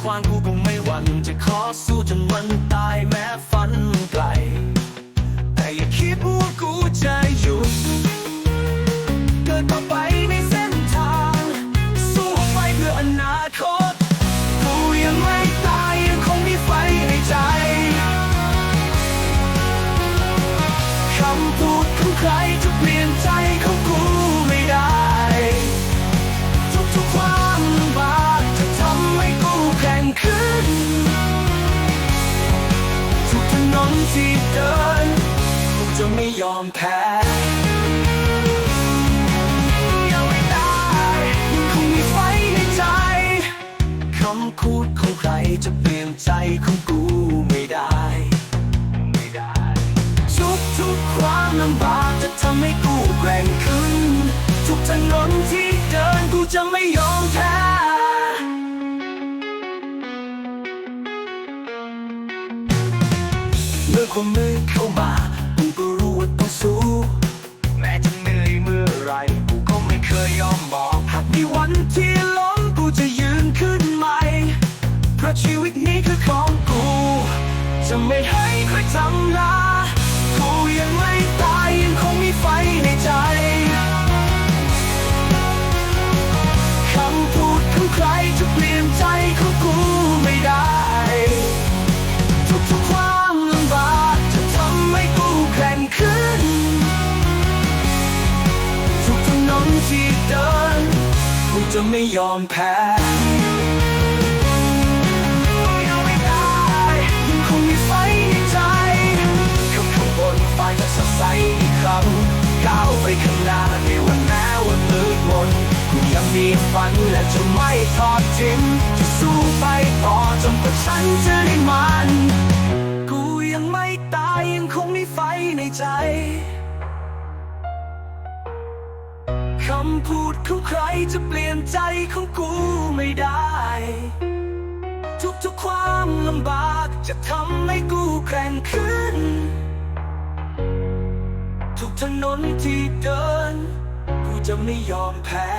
ขวางกูก็ไม่หวั่นจะขอสู้จนวันตาย ทุกถนนที่เดินกูจะไม่ยอมแพ้ยังไม่ตายยังคงมีไฟในใจคำพูดของใครจะเปลี่ยนใจของ เมื่อความมืดเข้ามากูก็รู้ว่าต้องสู้แม้จะเหนื่อยเมื่อไรกูก็ไม่เคยยอมบอกหากมีวันที่ล้มกูจะยืนขึ้นใหม่เพราะชีวิตนี้คือของกู จะไม่ให้ใครทำลาย จะไม่ยอมแพ้ยังไม่ตายยังคงมีไฟในใจข้างข้างบนไฟจะสดใสอีกครั้งก้าวไปข้างหน้าในวันแม้ว่ามืดมนกูยังมีฝันและจะไม่ทอดทิ้งจะสู้ไปต่อจนกว่าฉันจะได้มัน กูยังไม่ตายยังคงมีไฟในใจ พูดของใครจะเปลี่ยนใจของกูไม่ได้ ทุกๆความลำบากจะทำให้กูแกร่งขึ้น ทุกถนนที่เดิน กูจะไม่ยอมแพ้